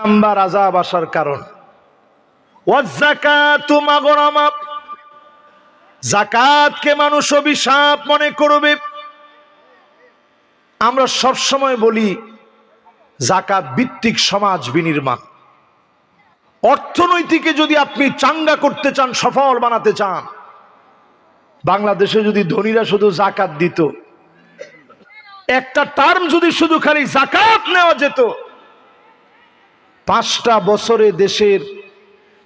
Number আজাব আসার কারণ। জাকাতকে মানুষ অভিশাপ মনে করবে। আমরা সব সময় বলি জাকাত ভিত্তিক সমাজ বিনির্মাণ। অর্থনৈতিকে যদি আপনি চাঙ্গা করতে চান, সফল বানাতে চান, বাংলাদেশে যদি ধনীরা শুধু জাকাত দিত, একটা টার্ম যদি শুধু খালি জাকাত নেওয়া যেত পাঁচটা বছরে দেশের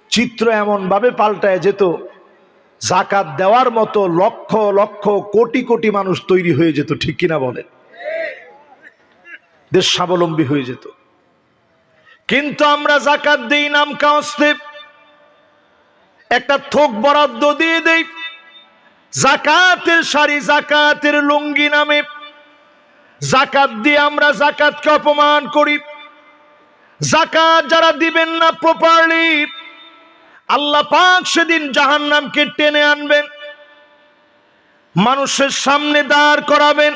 চিত্র এমনভাবে পাল্টায় যেত, জাকাত দেওয়ার মতো লক্ষ লক্ষ কোটি কোটি মানুষ তৈরি হয়ে যেত, ঠিক কিনা বলেন? দেশ স্বাবলম্বী হয়ে যেত। কিন্তু আমরা জাকাত দেই নাম কাস্তে একটা থোক বরাদ্দ দিয়ে দেই। জাকাতের শাড়ি জাকাতের লুঙ্গি নামে। জাকাত দিয়ে আমরা জাকাতকে অপমান করি। জাকাত যারা দিবেন না প্রপারলি আল্লাহ পাক সেদিন জাহান্নামকে টেনে আনবেন, মানুষের সামনে দাঁড় করাবেন,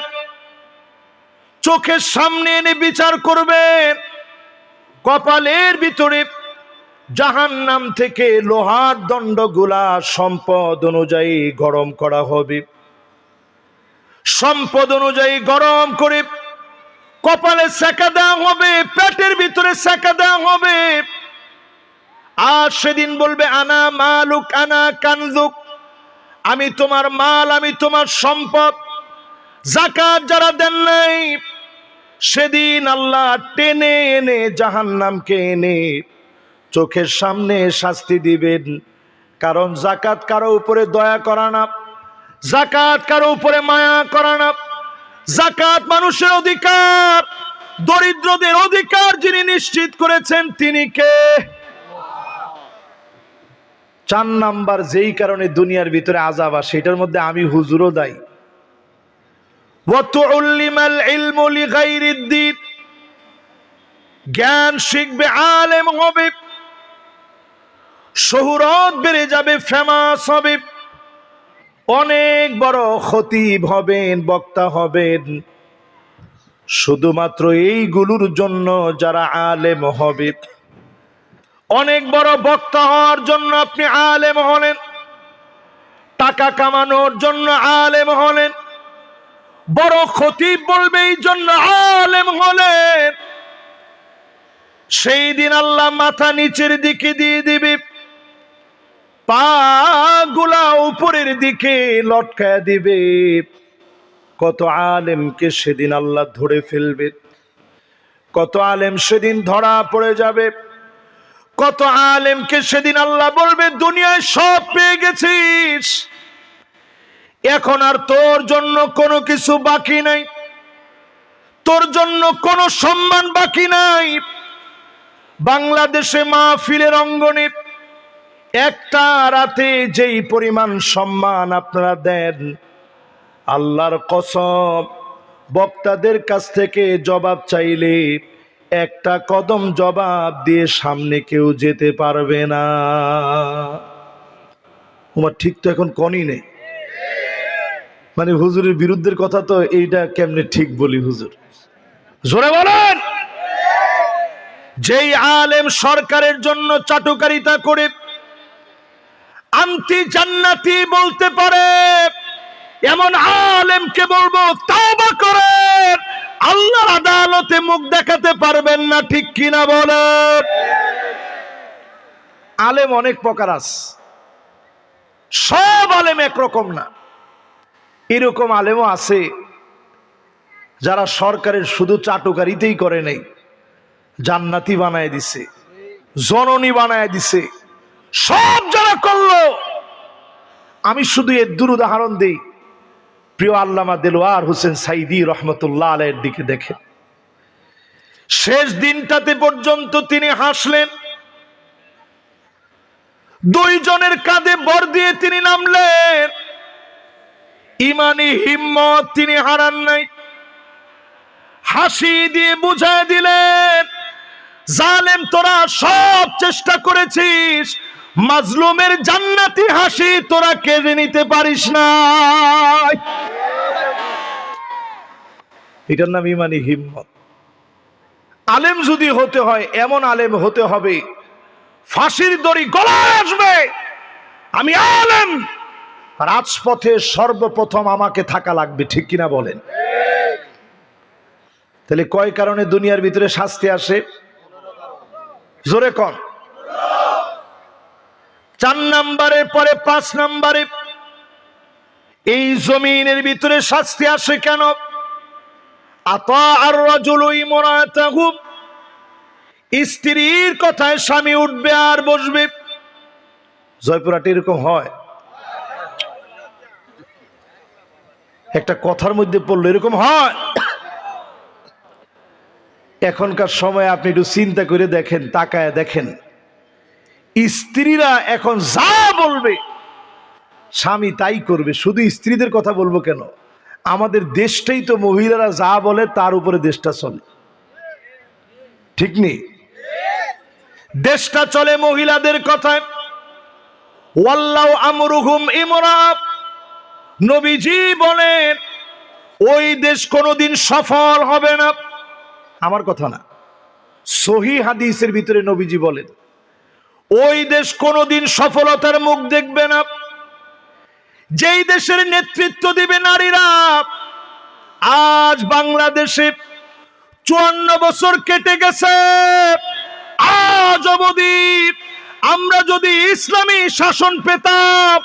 চোখের সামনে এনে বিচার করবেন, কপালের ভিতরে জাহান্নাম থেকে লোহার দণ্ডগুলা সম্পদ অনুযায়ী গরম করা হবে। সম্পদ অনুযায়ী গরম করে কপালে সেকা দেওয়া হবে, পেটের ভিতরে সেকা দেওয়া হবে। আর সেদিন বলবে, আনা মালুক, আনা কানজুক। আমি তোমার মাল, আমি তোমার সম্পদ। জাকাত যারা দেন নাই, সেদিন আল্লাহ টেনে এনে জাহান্নামকে এনে চোখের সামনে শাস্তি দিবেন। কারণ জাকাত কারও উপরে দয়া করা না জাকাত কারও উপরে মায়া করা না। জাকাত মানুষের অধিকার, দরিদ্রদের অধিকার যিনি নিশ্চিত করেছেন, তিনি কে? চার নাম্বার যেই কারণে দুনিয়ার ভিতরে আজাব আসে, এটার মধ্যে আমি হুজুরও দাই জ্ঞান শিখবে, আলেম হবে। শহুরত বেড়ে যাবে, ফেমাস হবে। অনেক বড় খতিব হবেন, বক্তা হবেন। শুধুমাত্র এইগুলোর জন্য যারা আলেম হবে অনেক বড় বক্তা হওয়ার জন্য আপনি আলেম হলেন। টাকা কামানোর জন্য আলেম হলেন। বড় খতিব বলবে এই জন্য আলেম হলেন। সেই দিন আল্লাহ মাথা নিচের দিকে দিয়ে দিবে। পা গুলা উপরের দিকে লটকায় দিবে। কত আলেমকে সেদিন আল্লাহ ধরে ফেলবে। কত আলেম সেদিন ধরা পড়ে যাবে। কত আলেমকে সেদিন আল্লাহ বলবে, দুনিয়ায় সব পেয়ে গেছিস। এখন আর তোর জন্য কোনো কিছু বাকি নাই। তোর জন্য কোনো সম্মান বাকি নাই। বাংলাদেশে মাহফিলের অঙ্গনে একটা রাতে যেই পরিমাণ সম্মান আপনারা দেন, আল্লাহর কসম, বক্তাদের কাছ থেকে জবাব চাইলে একটা কদম জবাব দিয়ে সামনে কেউ যেতে পারবে না। তোমার ঠিক তো এখন কনই নেই। মানে হুজুরের বিরুদ্ধের কথা তো এইটা কেমনে ঠিক বলি হুজুর? জোরে বলেন! যেই আলেম সরকারের জন্য চাটুকারিতা করে আন্তি জান্নাতি বলতে পারে। এমন আলেমকে বলব, তাওবা করেন আল্লাহর আদালতে মুখ দেখাতে পারবেন না, ঠিক কিনা বলেন? আলেম অনেক প্রকার আছে। সব আলেম একরকম না। এরকম আলেমও আছে যারা সরকারের শুধু চাটুকারিতেই করে নেই। জান্নাতি বানায় দিছে, জননী বানায় দিছে। সব যারা করল, আমি শুধু এর দূর উদাহরণ দিই। প্রিয় আল্লামা দেলোয়ার হোসেন সাইদি রহমতুল্লাহ আলের দিকে দেখে শেষ দিনটাতে পর্যন্ত তিনি হাসলেন। দুইজনের কাঁধে বর দিয়ে তিনি নামলেন। ইমানি হিম্মত তিনি হারান নাই। হাসি দিয়ে বুঝায় দিলেন, জালেম, তোরা সব চেষ্টা করেছিস মাজলুমের জান্নাতি হাসি, তোরা কেঁদে নিতে পারিস না। এটার নাম ইমানি হিম্মত। আলেম যদি হতে হয়, এমন আলেম হতে হবে, ফাঁসির দড়ি গলায় আসবে, আমি আলেম। রাজপথে সর্বপ্রথম আমাকে থাকা লাগবে, ঠিক কিনা বলেন? তাহলে কয় কারণে দুনিয়ার ভিতরে শাস্তি আসে? জোরে কন। চার নাম্বারের পরে পাঁচ নাম্বারে। এই জমিনের ভিতরে শাস্তি আসে কেন? আতা আর স্ত্রীর কথায় স্বামী উঠবে আর বসবে। জয়পুরহাটে এরকম হয়। একটা কথার মধ্যে পড়ল এরকম হয়। এখনকার সময় আপনি একটু চিন্তা করে দেখেন, তাকায় দেখেন। স্ত্রীরা এখন যা বলবে, স্বামী তাই করবে। শুধু স্ত্রীদের কথা বলব কেন? আমাদের দেশটাই তো মহিলারা যা বলে তার উপরে দেশটা চলে। ঠিক নেই? দেশটা চলে মহিলাদের কথায়। নবীজি বলেন, ওই দেশ কোনোদিন সফল হবে না। আমার কথা না। সহি হাদিসের ভিতরে নবীজি বলেন ওই দেশ কোনোদিন সফলতার মুখ দেখবে না। যেই দেশের নেতৃত্ব দিবে নারীরা, আজ বাংলাদেশে চুয়ান্ন বছর কেটে গেছে। আজ অবধি আমরা যদি ইসলামী শাসন পেতাম,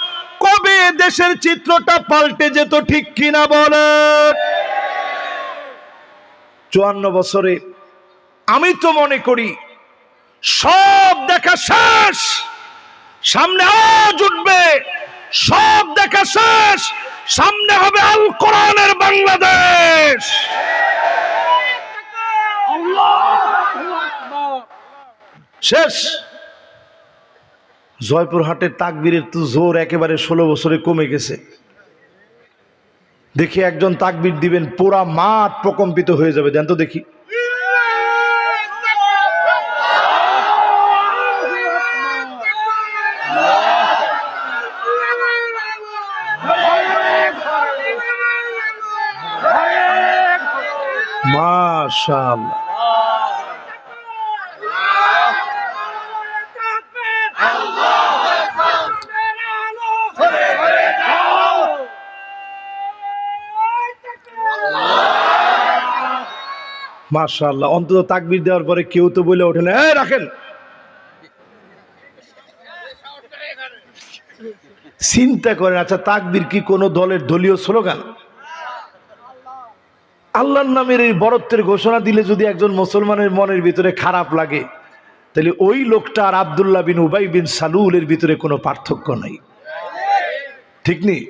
কবে দেশের চিত্রটা পাল্টে যেত ঠিক কিনা বলে? চুয়ান্ন বছরে আমি তো মনে করি সব দেখা শেষ। সামনে আজ উঠবে। সব দেখা শেষ। সামনে হবে আল কোরআনের বাংলাদেশ। শেষ। জয়পুরহাটের তাকবীরের তো জোর একেবারে ষোলো বছরে কমে গেছে। দেখি একজন তাকবীর দিবেন পুরা মাঠ প্রকম্পিত হয়ে যাবে। দেন তো দেখি। মাশাআল্লাহ। মাশাআল্লাহ অন্তত তাকবির দেওয়ার পরে কেউ তো বলে ওঠে না। "এই, রাখেন। চিন্তা করেন আচ্ছা তাকবির কি কোনো দলের দলীয় স্লোগান? আল্লাহর নামের এই বরত্বের ঘোষণা দিলে যদি একজন মুসলমানের মনের ভিতরে খারাপ লাগে, তাহলে ওই লোকটা আর আবদুল্লাহ বিন উবাই বিন সালুলের ভিতরে কোনো পার্থক্য নাই। ঠিক নেই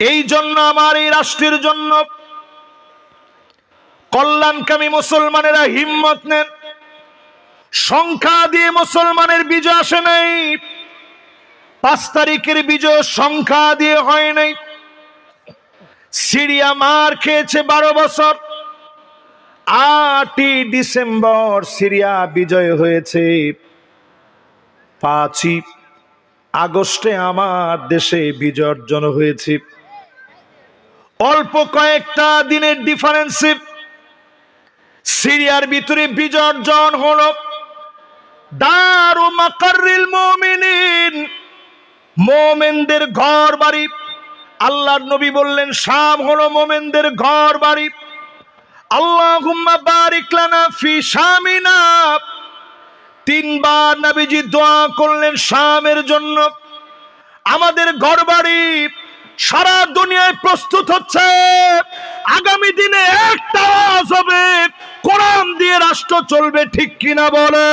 এই জন্য আমার এই রাষ্ট্রের জন্য কল্যাণকামী মুসলমানেরা হিম্মত নেন। সংখ্যা দিয়ে মুসলমানের বিজয় আসে নাই। পাঁচ তারিখের বিজয় সংখ্যা দিয়ে হয় নাই। সিরিয়া মার খেয়েছে বারো বছর। আটই ডিসেম্বর সিরিয়া বিজয় হয়েছে। পাঁচই আগস্টে আমার দেশে বিজয় অর্জন হয়েছে। অল্প কয়েকটা দিনের ডিফারেন্সে সিরিয়ার ভিতরে বিজয় অর্জন হলো। দারু মাকারিল মুমিনিন, মোমেনদের ঘর বাড়ি আল্লাহর নবী বললেন শাম হলো মোমেনদের ঘর বাড়ি আল্লাহুম্মা বারিক লানা ফি শামিনা। তিনবার নবীজি দোয়া করলেন শামের জন্য। আমাদের ঘর বাড়ি সারা দুনিয়ায় প্রস্তুত হচ্ছে। আগামী দিনে একটা আওয়াজ হবে। কোরআন দিয়ে রাষ্ট্র চলবে ঠিক কিনা বলে।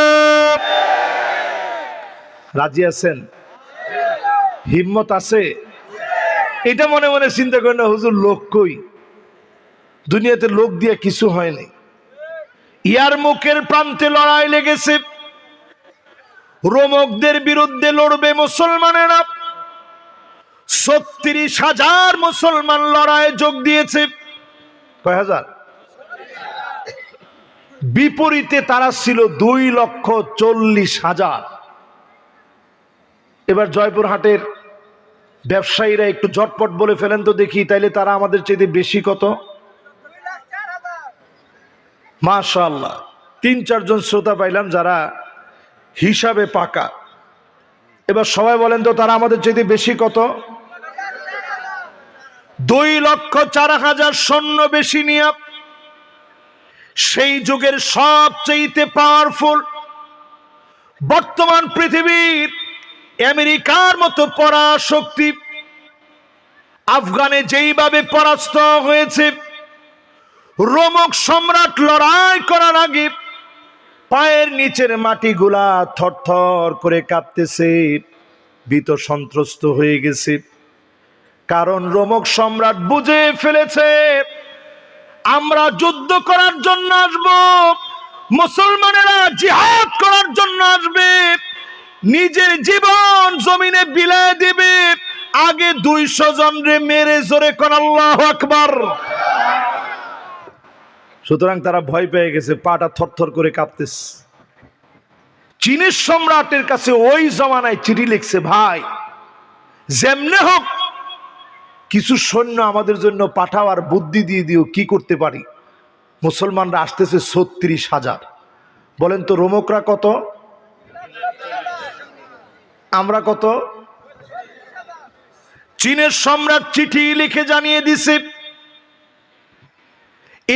রাজি আছেন? হিম্মত আছে? এটা মনে মনে চিন্তা করেন না, হুজুর, লোক কই? দুনিয়াতে লোক দিয়ে কিছু হয়নি ইয়ার মুখের প্রান্তে লড়াই লেগেছে। রোমকদের বিরুদ্ধে লড়বে মুসলমানেরা। ছত্রিশ হাজার মুসলমান লড়াইয়ে যোগ দিয়েছে। কয় হাজার? বিপরীতে তারা ছিল দুই লক্ষ চল্লিশ হাজার। এবার জয়পুরহাটের ব্যবসায়ীরা একটু ঝটপট বলে ফেলেন তো দেখি, তাইলে তারা আমাদের চেয়ে বেশি কত? মাশাল্লাহ তিন, চারজন শ্রোতা পাইলাম যারা হিসাবে পাকা। এবার সবাই বলেন তো, তারা আমাদের চাইতে বেশি কত? দুই লক্ষ চার হাজার সৈন্য বেশি নিয়ে সেই যুগের সবচেয়ে পাওয়ারফুল বর্তমান পৃথিবীর আমেরিকার মতো পরাশক্তি। আফগানে যেইভাবে পরাস্ত হয়েছে, রোমক সম্রাট লড়াই করার আগে পায়ের নিচের মাটিগুলা থরথর করে কাঁপতেছে, ভীত সন্ত্রস্ত হয়ে গেছে। কারণ রোমক সম্রাট বুঝে ফেলেছে, আমরা যুদ্ধ করার জন্য আসব, মুসলমানেরা জিহাদ করার জন্য আসবে। নিজের জীবন জমিনে বিলায় দিবে। আগে দুইশো জন রে মেরে জোরে আল্লাহ আকবার। সুতরাং তারা ভয় পেয়ে গেছে, পাটা থরথর করে কাঁপতেছে। চীনের সম্রাটের কাছে ওই জমানায় চিঠি লিখছে, ভাই, যেমনে হোক, কিছু সৈন্য আমাদের জন্য পাঠাও আর বুদ্ধি দিয়ে দিও, কি করতে পারি? মুসলমানরা আসতেছে ছত্রিশ হাজার। বলেন তো, রোমকরা কত? আমরা কত? চীনের সম্রাট চিঠি লিখে জানিয়ে দিছে,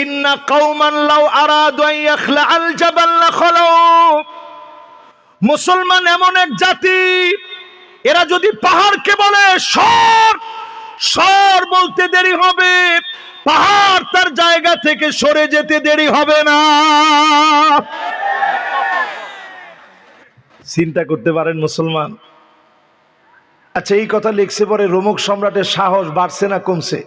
ইন্না কৌমান লাউ আরাদু আল মুসলমান এমন এক জাতি, এরা যদি পাহাড়কে বলে, সর সর বলতে দেরি হবে, পাহাড় তার জায়গা থেকে সরে যেতে দেরি হবে না। চিন্তা করতে পারেন মুসলমান আচ্ছা এই কথা লিখছে পরে রোমক সম্রাটের সাহস বাড়ছে না কমছে?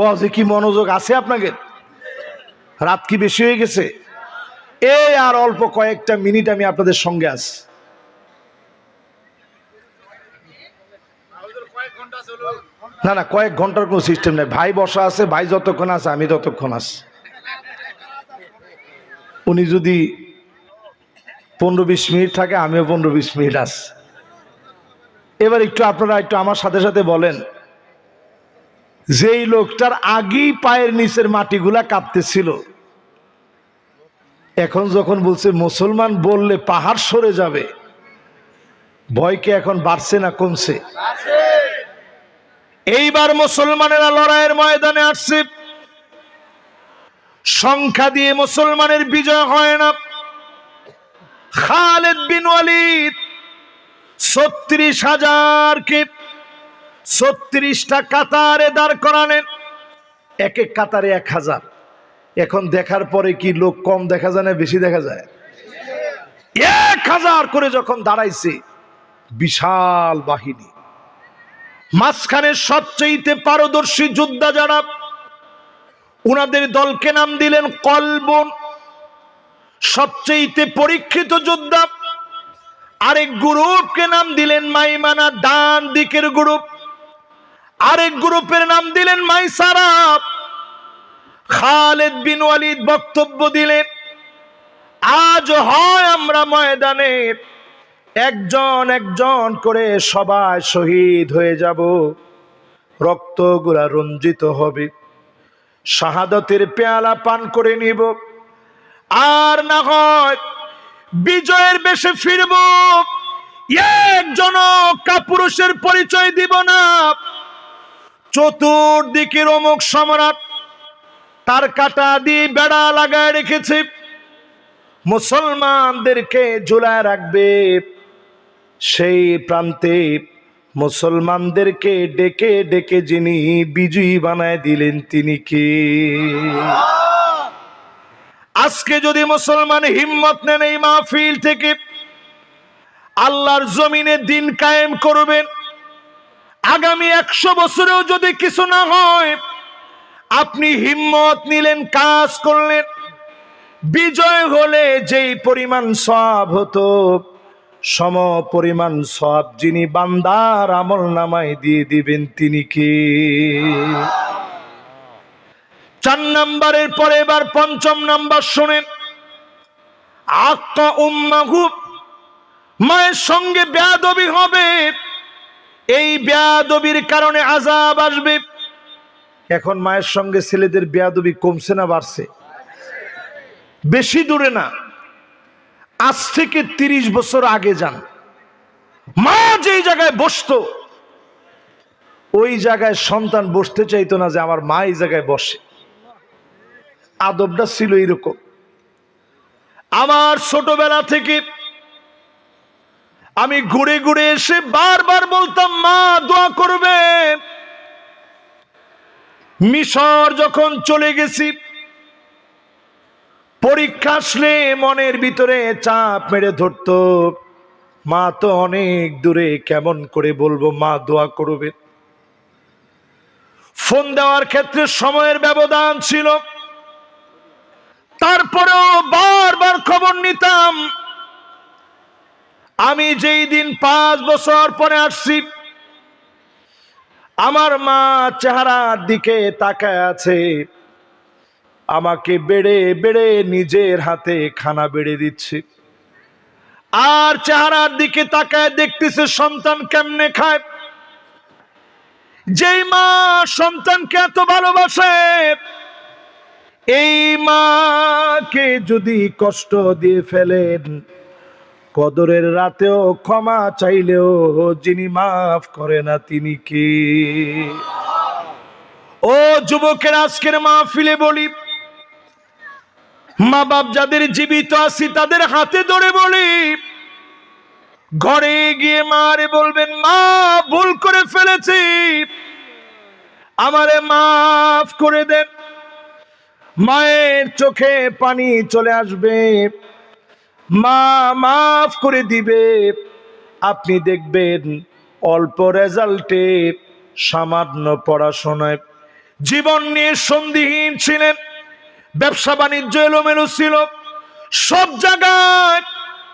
ও, যে কি মনোযোগ আছে আপনাকে রাত কি বেশি হয়ে গেছে? এই আর অল্প কয়েকটা মিনিট আমি আপনাদের সঙ্গে আছি। না না, কয়েক ঘণ্টার কোনো সিস্টেম নেই। ভাই বসা আছে, ভাই যতক্ষণ আছে, আমি ততক্ষণ আছি। উনি যদি পনেরো বিশ মিনিট থাকে, আমিও পনেরো বিশ মিনিট আছি। এবার একটু আপনারা একটু আমার সাথে সাথে বলেন, যেই লোকটার আগেই পায়ের নিচের মাটিগুলা কাঁপতেছিল, এখন যখন বলছে মুসলমান বললে পাহাড় সরে যাবে, ভয়কে এখন বাড়ছে না কমছে? এইবার মুসলমানেরা লড়াইয়ের ময়দানে আসছে। সংখ্যা দিয়ে মুসলমানের বিজয় হয় না। খালেদ বিন ওয়ালিদ, ছত্রিশ হাজারকে ছত্রিশটা কাতারে দাঁড় করালেন এক এক কাতারে এক হাজার। এখন দেখার পরে কি লোক কম দেখা যায় না বেশি দেখা যায়? এক হাজার করে যখন দাঁড়াইছে, বিশাল বাহিনী। মাঝখানে সবচেয়ে পারদর্শী যোদ্ধা যারা, উনাদের দলকে নাম দিলেন কলবন। সবচেয়ে পরীক্ষিত যোদ্ধা। আরেক গ্রুপকে নাম দিলেন মাইমানা, ডান দিকের গ্রুপ। আরেক গ্রুপের নাম দিলেন মাইসারা। খালেদ বিন ওয়ালিদ বক্তব্য দিলেন, আজ হয় আমরা ময়দানে, একজন একজন করে সবাই শহীদ হয়ে যাব। রক্তগুলা রঞ্জিত হবে। শাহাদতের পেয়ালা পান করে নিব। আর না হয় বিজয়ের বেশে ফিরব। একজন কাপুরুষের পরিচয় দিব না। চতুর্দিকে অমুক সম্রাট তার কাটা দিয়ে বেড়া লাগায় রেখেছে। মুসলমানদেরকে ঝুলায় রাখবে। সেই প্রান্তে মুসলমানদেরকে ডেকে ডেকে যিনি বিজয়ী বানায় দিলেন তিনি কে? আজকে যদি মুসলমান হিম্মত নেন এই মাহফিল থেকে, আল্লাহর জমিনে দিন কায়েম করবেন। আগামী একশো বছরেও যদি কিছু না হয়, আপনি হিম্মত নিলেন, কাজ করলেন। বিজয় হলে যেই পরিমাণ সব হতো, সম পরিমাণ সব যিনি বান্দার আমল নামায় দিয়ে দিবেন তিনি কে? চার নাম্বারের পরে এবার পঞ্চম নাম্বার শোনেন। আক্কা উম্মাহু, মায়ের সঙ্গে বেয়াদবি হবে। এই বেয়াদবির কারণে আজাব আসবে। এখন মায়ের সঙ্গে ছেলেদের বেয়াদবি কমছে না, বাড়ছে। বেশি দূরে না। আজ থেকে তিরিশ বছর আগে যান। মা যেই জায়গায় বসতো, ওই জায়গায় সন্তান বসতে চাইতো না যে আমার মা এই জায়গায় বসে। আদবটা ছিল এরকম আমার ছোটবেলা থেকে আমি ঘুরে ঘুরে এসে বারবার বলতাম, মা, দোয়া করবে মিশর যখন চলে গেছি, পরীক্ষা আসলে মনের ভিতরে চাপ মেরে ধরতো। মা, তো অনেক দূরে, কেমন করে বলব? মা, দোয়া করবে ফোন দেওয়ার ক্ষেত্রে সময়ের ব্যবধান ছিল। তারপরেও বারবার খবর নিতাম। আমি যেই দিন পাঁচ বছর পরে আসছি, আমার মা চেহারার দিকে তাকায় আছে। আমাকে বেড়ে বেড়ে নিজের হাতে খানা বেড়ে দিচ্ছে। আর চেহারার দিকে তাকায় দেখতেছে সন্তান কেমনে খায়। যেই মা সন্তানকে এত ভালোবাসে, এই মাকে যদি কষ্ট দিয়ে ফেলেন, কদরের রাতেও ক্ষমা চাইলেও যিনি মাফ করে না, তিনি কে? ও যুবকের আজকের মাহফিলে বলি মা বাপ যাদের জীবিত আছি তাদের হাতে ধরে বলি, ঘরে গিয়ে মারে বলবেন, মা, ভুল করে ফেলেছি। আমারে মাফ করে দেন। মায়ের চোখে পানি চলে আসবে। মা মাফ করে দিবে। আপনি দেখবেন অল্প রেজাল্টে সামান্য পড়াশোনায় জীবন নিয়ে সন্ধিহীন ছিলেন। ব্যবসা বাণিজ্য এলোমেলো ছিল। সব জায়গায়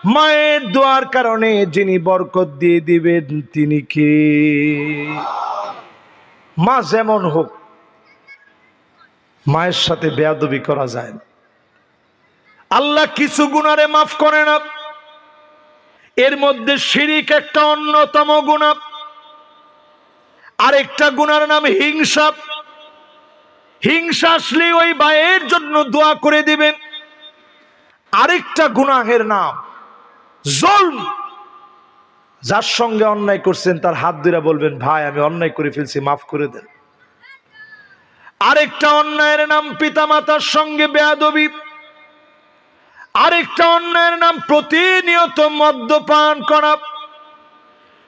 মায়ের দোয়ার কারণে যিনি বরকত দিয়ে দিবেন তিনি কে? মা যেমন হোক মায়ের সাথে বেয়াদবি করা যায় না। আল্লাহ কিছু গুণারে মাফ করে না। এর মধ্যে শিরিক একটা অন্যতম গুণা। আরেকটা গুণার নাম হিংসা। হিংসা আসলে ওই বায়ের জন্য দোয়া করে দিবেন। আরেকটা গুনাহের নাম জলম। যার সঙ্গে অন্যায় করছেন তার হাত ধরে বলবেন, ভাই, আমি অন্যায় করে ফেলছি, মাফ করে দেন। আরেকটা অন্যায়ের নাম পিতামাতার সঙ্গে বেয়াদবি, আরেকটা অন্যায়ের নাম প্রতিনিয়ত মদ্যপান করা,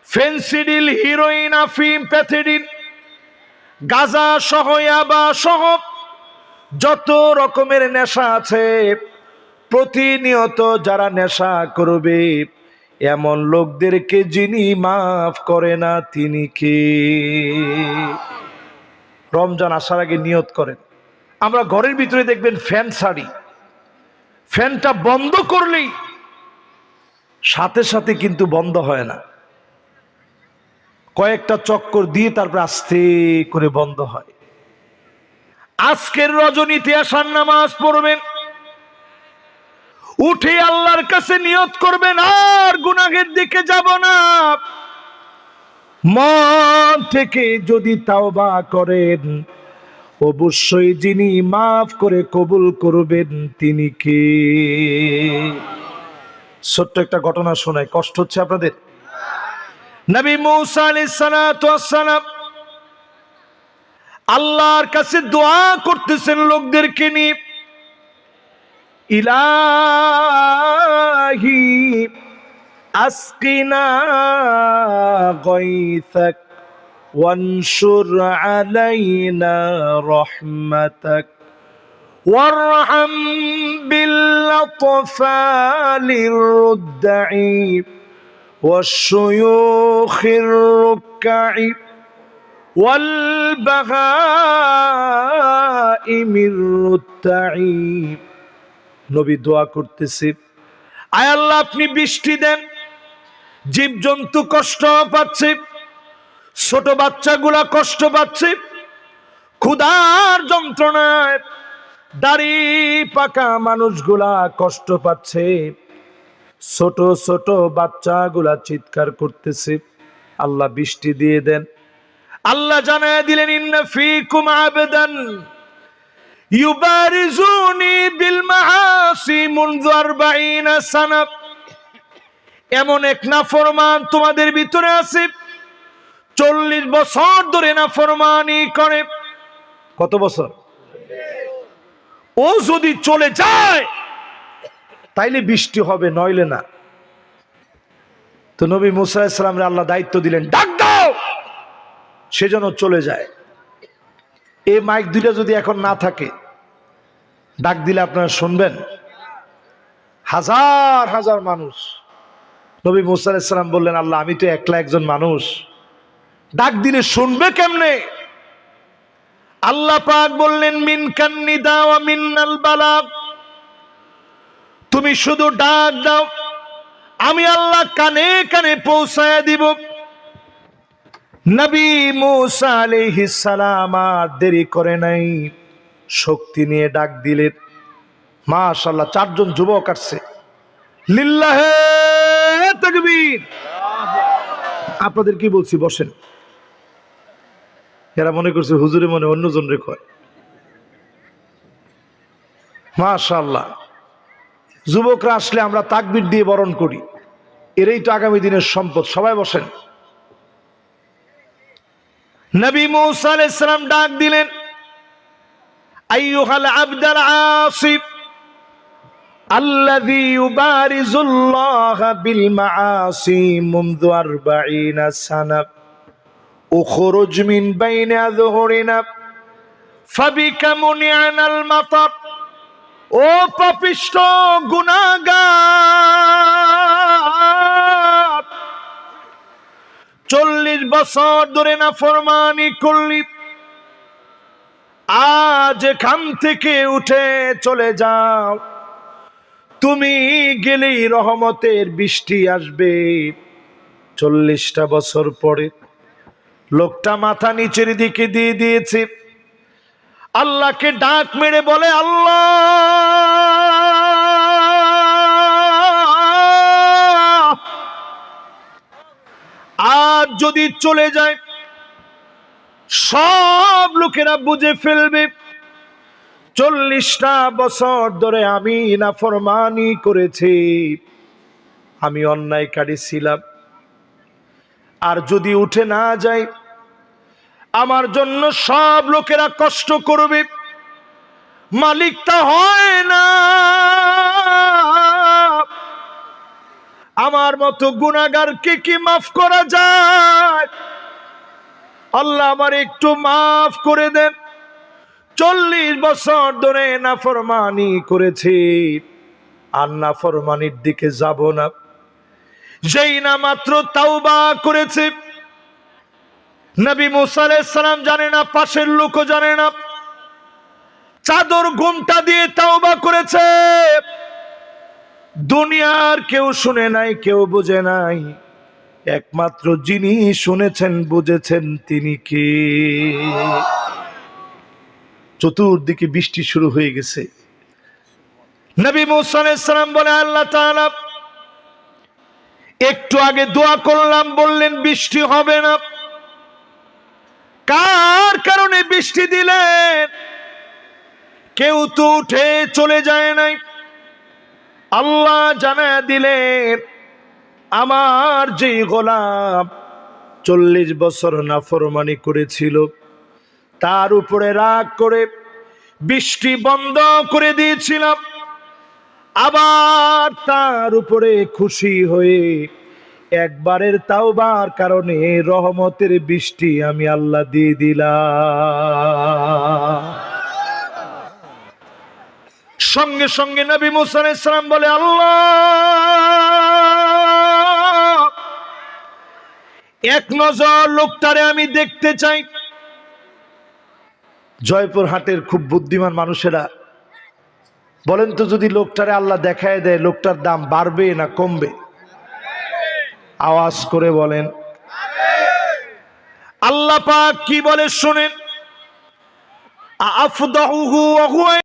ফেন্সিডিল, হিরোইন, আফিম, প্যাথেডিন, গাজা সহ, ইয়াবা সহ যত রকমের নেশা আছে, প্রতিনিয়ত যারা নেশা করবে, এমন লোকদেরকে যিনি মাফ করে না, তিনি কে? রমজান আসার আগে নিয়ত করেন। আমরা ঘরের ভিতরে দেখবেন ফ্যান ছাড়ি ফ্যানটা বন্ধ করলেই সাথে সাথে কিন্তু বন্ধ হয় না। কয়েকটা চক্কর দিয়ে তারপর আস্তে করে বন্ধ হয়। আজকের রজনীতে আসার নামাজ পড়বেন। উঠে আল্লাহর কাছে নিয়ত করবেন, আর গুনাহের দিকে যাব না। মন থেকে যদি তাওবা করেন, অবশ্যই যিনি মাফ করে কবুল করবেন, তিনি কে? ছোট্ট একটা ঘটনা শোনায় কষ্ট হচ্ছে আপনাদের? নবী মৌসা সালাম আল্লাহর কাছে দোয়া করতেছেন লোকদেরকে নিয়ে, ইলাহি আসকিনা গাইসাক وانشر علينا رحمتك وارحم بالأطفال الردع والشيوخ الركع والبهائم الرتع নবী দোয়া করতেছে আয় আল্লাহ আপনি বৃষ্টি দেন জীবজন্তু কষ্ট পাচ্ছে, ছোট বাচ্চাগুলা কষ্ট পাচ্ছে, ক্ষুধার যন্ত্রণায় দাড়ি পাকা মানুষগুলা কষ্ট পাচ্ছে, ছোট ছোট বাচ্চাগুলা চিৎকার করতেছে। আল্লাহ বৃষ্টি দিয়ে দেন। আল্লাহ জানায় দিলেন, ইন্না ফিকুম আবেদান ইউবারিজুনি বিল মাআসি মুনযু 40 সানা। এমন এক নাফরমান তোমাদের ভিতরে আছে। চল্লিশ বছর ধরে না নাফরমানি করে। কত বছর? ও যদি চলে যায়, তাইলে বৃষ্টি হবে, নইলে না। তো নবী মুসা ইসলামের আল্লাহ দায়িত্ব দিলেন, ডাক দাও! সে যেন চলে যায়। এই মাইক দুইটা যদি এখন না থাকে, ডাক দিলে আপনারা শুনবেন। হাজার হাজার মানুষ নবী মুসা ইসলাম বললেন, আল্লাহ, আমি তো একলা একজন মানুষ। ডাক দিলে শুনবে কেমনে? আল্লাহ পাক বললেন, মিন কান্নি দাও মিন্নাল বালাগ তুমি শুধু ডাক দাও। আমি আল্লাহ কানে কানে পৌঁছায় দিব। নবী মুসা আলাইহিস সালাম আর দেরি করে নাই। শক্তি নিয়ে ডাক দিলেন। মাশাআল্লাহ, চারজন যুবক আসছে। লিল্লাহে তাকবীর আপনাদের কি বলছি, বসেন। এরা মনে করছে হুজুরে মনে অন্যজন রে কয়। মাশাআল্লাহ। যুবকরা আসলে আমরা তাকবির দিয়ে বরণ করি। এরাই তো আগামী দিনের সম্পদ। সবাই বসেন। নবী মূসা আলাইহিস সালাম ডাক দিলেন, আইয়ুহাল আবদাল আসিফ الذي يبارز الله بالمعاصي منذ أربعين سنة اخرج من بين أظهرنا فبك منعنا المطر ও পাপিষ্ট গুনাগার চল্লিশ বছর ধরে না ফরমানি করলি আজ এখান থেকে উঠে চলে যাও তুমি গেলেই রহমতের বৃষ্টি আসবে। চল্লিশটা বছর পরে লোকটা মাথা নিচের দিকে দিয়ে দিয়েছে। আল্লাহকে ডাক মেরে বলে, আল্লাহ! আজ যদি চলে যায়, সব লোকেরা বুঝে ফেলবে। চল্লিশটা বছর ধরে আমি নাফরমানি করেছি। আমি অন্যায়কারী ছিলাম। আর যদি উঠে না যাই আমার জন্য সব লোকেরা কষ্ট করবে। মালিকটা হয় না। আমার মতো গুণাগারকে কি মাফ করা যায়? আল্লাহ আমার একটু মাফ করে দেন। চল্লিশ বছর ধরে নাফরমানি করেছি। আর নাফরমানির দিকে যাব না। যেই না মাত্র তাওবা করেছে। নবী মুসা সালাম জানে না, পাশের লোকও জানে না। চাদর ঘুমটা দিয়ে তাওবা করেছে। দুনিয়ার কেউ শুনে নাই, কেউ বুঝে নাই। একমাত্র যিনি শুনেছেন, বুঝেছেন তিনি কে? চতুর্দিকে বৃষ্টি শুরু হয়ে গেছে। নবী মুসালাম বলে, আল্লাহ একটু আগে দোয়া করলাম, বললেন বৃষ্টি হবে না। কার কারণে বৃষ্টি দিলেন? কেউ তো উঠে চলে যায় নাই। আল্লাহ জানা দিলেন, আমার যে গোলাপ চল্লিশ বছর নাফরমানি করেছিল তার উপরে রাগ করে বৃষ্টি বন্ধ করে দিয়েছিলাম। আবার তার উপরে খুশি হয়ে একবারের তাওবার কারণে রহমতের বৃষ্টি আমি আল্লাহ দিয়ে দিলাম। সঙ্গে সঙ্গে নবী মুসা ইসলাম বলে, আল্লাহ, এক নজর লোকটারে আমি দেখতে চাই। জয়পুর হাটের খুব বুদ্ধিমান মানুষেরা। বলেন তো যদি লোকটারে আল্লাহ দেখায় দেয়, লোকটার দাম বাড়বে না কমবে? আওয়াজ করে বলেন, আল্লাহ পাক কি বলে শোনেন? আফদাহু